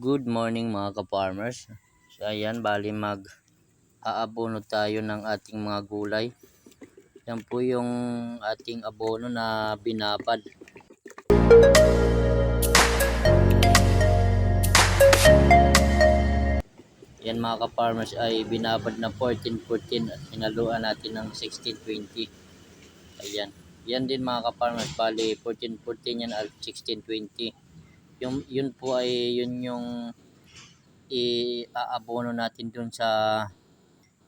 Good morning mga ka-farmers. So ayan, bali mag aabono tayo ng ating mga gulay. Yan po yung ating abono na binabad. Yan mga ka-farmers ay binabad na 14-14 at hinaluan natin ng 16-20. Ayan. Yan din mga ka-farmers, bali 14-14 yan at 16-20 yung yun po ay yun yung i-aabono natin dun sa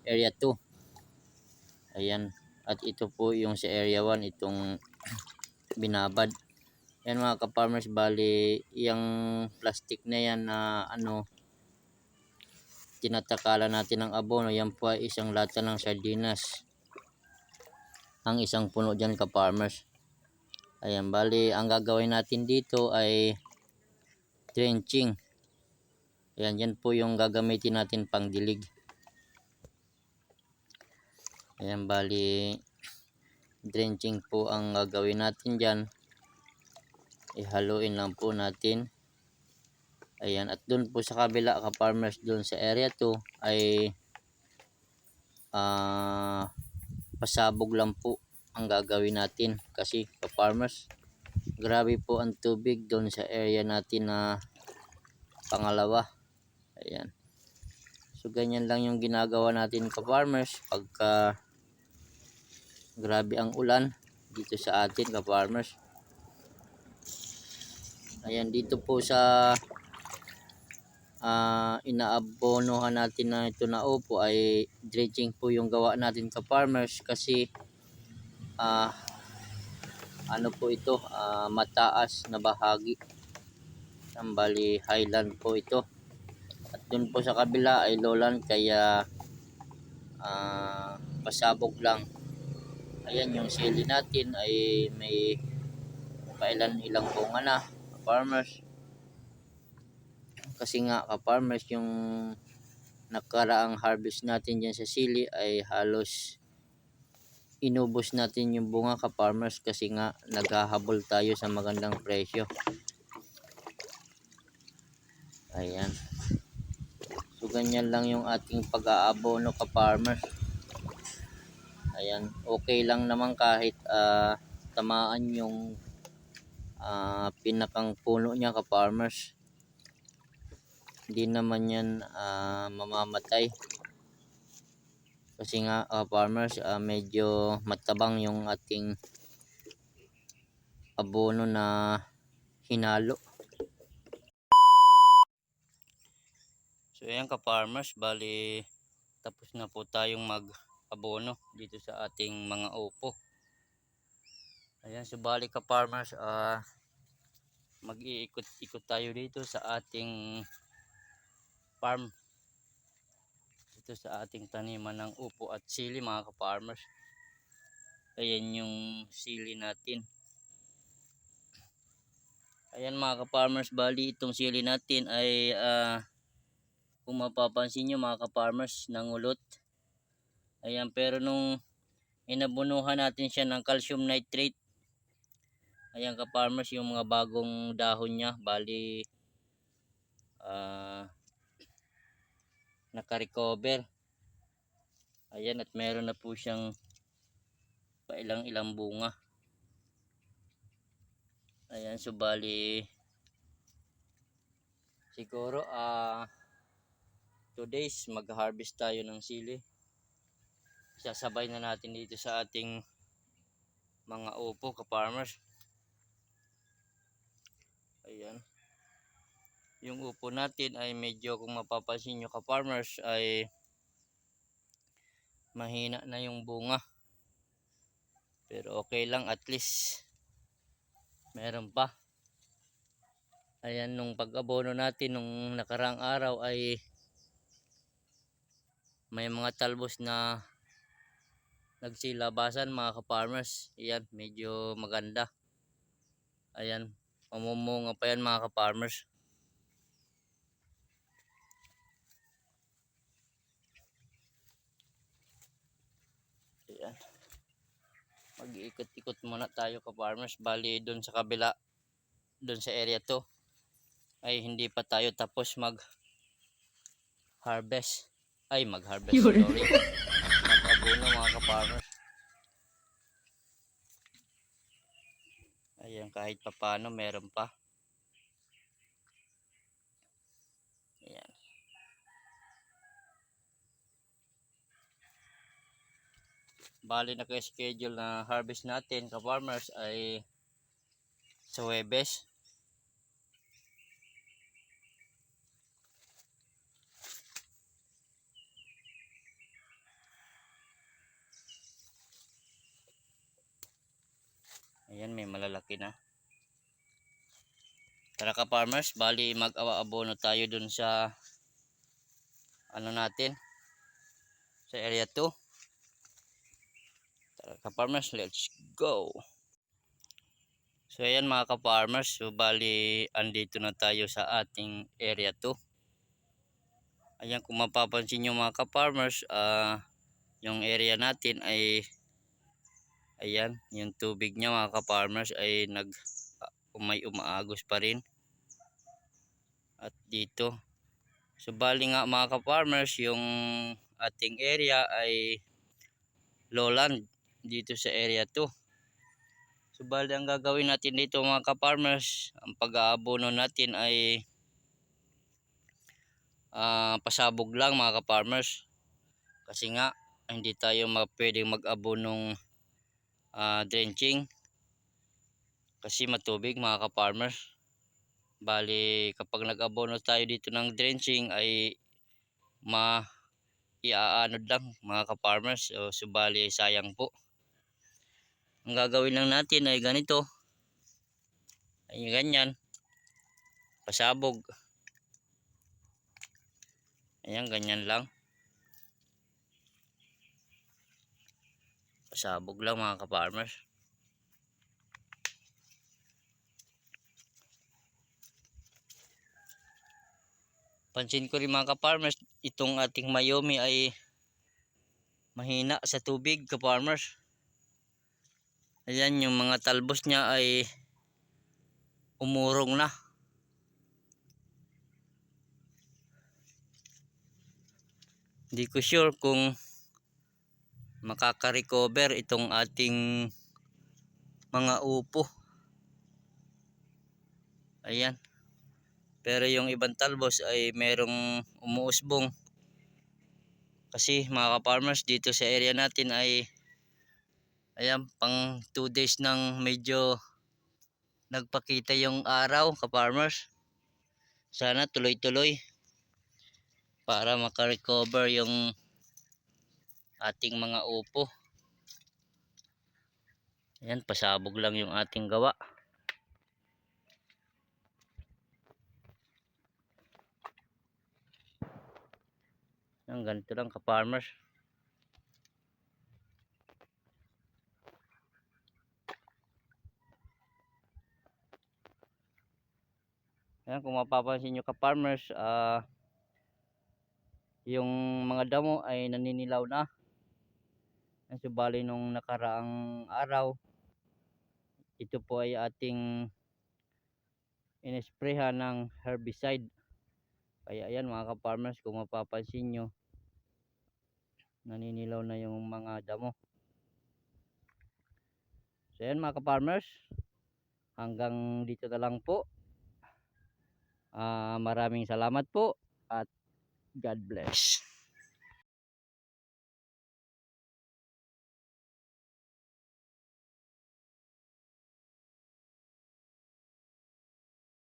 area 2 ayan. At ito po yung sa area 1 itong binabad. Yan mga ka-farmers bali yung plastic na yan na ano tinatakala natin ng abono yan po ay isang lata ng sardinas. Ang isang puno dyan ka-farmers. Ayan bali ang gagawin natin dito ay drenching. Ayan, yan po yung gagamitin natin pang dilig. Ayan, bali drenching po ang gagawin natin dyan. Ihaluin lang po natin. Ayan, at dun po sa kabila ka-farmers dun sa area 2 ay ah pasabog lang po ang gagawin natin kasi ka-farmers grabe po ang tubig doon sa area natin na pangalawa. Ayan. So ganyan lang yung ginagawa natin ka farmers pagka grabe ang ulan dito sa atin ka farmers ayan dito po sa uh, inaabonohan natin na ito na upo ay dredging po yung gawa natin ka farmers kasi uh, ano po ito uh, mataas na bahagi ang bali highland po ito. At dun po sa kabila ay lowland kaya uh, pasabog lang. Ayan yung sili natin ay may kailan ilang bunga na farmers kasi nga ka farmers yung nakaraang harvest natin dyan sa sili ay halos inubos natin yung bunga ka farmers kasi nga naghahabol tayo sa magandang presyo ayan. So ganyan lang yung ating pag-aabono ka farmers ayan. Okay lang naman kahit uh, tamaan yung uh, pinakang puno niya ka farmers hindi naman yan uh, mamamatay. Kasi nga uh, farmers uh, medyo matabang yung ating abono na hinalo so ayan ka farmers bali tapos na po tayong mag abono dito sa ating mga upo. Ayan so bali ka farmers uh, mag-iikot-ikot tayo dito sa ating farm. Dito sa ating taniman ng upo at sili mga ka-farmers. Ayan yung sili natin. Ayan mga ka-farmers bali itong sili natin ay uh, kung mapapansin nyo mga ka-farmers nangulot ayan pero nung inabunuhan natin siya ng calcium nitrate ayan ka-farmers yung mga bagong dahon niya bali uh, naka-recover. Ayan at meron na po siyang pailang ilang bunga. Ayan so bali siguro ah uh, 2 days mag-harvest tayo ng sili. Sasabay na natin dito sa ating mga upo ka-farmers. Ayan yung upo natin ay medyo kung mapapansin nyo ka farmers ay mahina na yung bunga pero okay lang at least meron pa ayan nung pag-abono natin nung nakarang araw ay may mga talbos na nagsilabasan mga ka-farmers ayan medyo maganda ayan mamumunga pa yan mga ka-farmers Ayan. Mag-iikot-ikot muna tayo ka farmers. Bali doon sa kabila, doon sa area to. ay hindi pa tayo tapos mag harvest. Ay, mag harvest, Yun. sorry. Mag-abono mga ka-farmers. Ayan, kahit papano meron pa. Ayan. Bali naka-schedule na harvest natin ka-farmers ay sa Webes. Ayan, may malalaki na. Tara ka farmers, bali mag-awa-abono tayo dun sa ano natin sa area 2. Tara ka farmers, let's go. So ayan mga ka-farmers, so bali andito na tayo sa ating area 2. Ayan kung mapapansin nyo mga ka-farmers, ah yung area natin ay ayan, yung tubig niya mga ka-farmers ay nag may umaagos pa rin. At dito, so bali nga mga ka-farmers, yung ating area ay lowland dito sa area 2. So bali ang gagawin natin dito mga ka-farmers, ang pag-aabono natin ay ah, pasabog lang mga ka-farmers. Kasi nga hindi tayo pwedeng mag-abonong ah, drenching kasi matubig mga ka-farmers. Bali kapag nag-abono tayo dito ng drenching ay ma iaanod lang mga ka-farmers. So, subali sayang po. Ang gagawin lang natin ay ganito. Ay ganyan. Pasabog. Ayan, ganyan lang. Pasabog lang mga ka-farmers. Pansin ko rin mga ka-farmers, itong ating Mayomi ay mahina sa tubig ka-farmers. Ayan, yung mga talbos niya ay umurong na. Hindi ko sure kung makaka-recover itong ating mga upo. Ayan. Pero yung ibang talbos ay merong umuusbong. Kasi mga ka-farmers dito sa area natin ay ayan pang 2 days nang medyo nagpakita yung araw ka-farmers. Sana tuloy-tuloy para makarecover yung ating mga upo. Ayan, pasabog lang yung ating gawa. Ang ganito lang ka-farmers. Ayan, kung mapapansin nyo ka-farmers, ah, yung mga damo ay naninilaw na. Subali nung nakaraang araw, ito po ay ating inesprehan ng herbicide. Kaya ayan mga ka-farmers, kung mapapansin nyo, naninilaw na yung mga damo. So ayan mga ka-farmers, hanggang dito na lang po. Ah, maraming salamat po at God bless.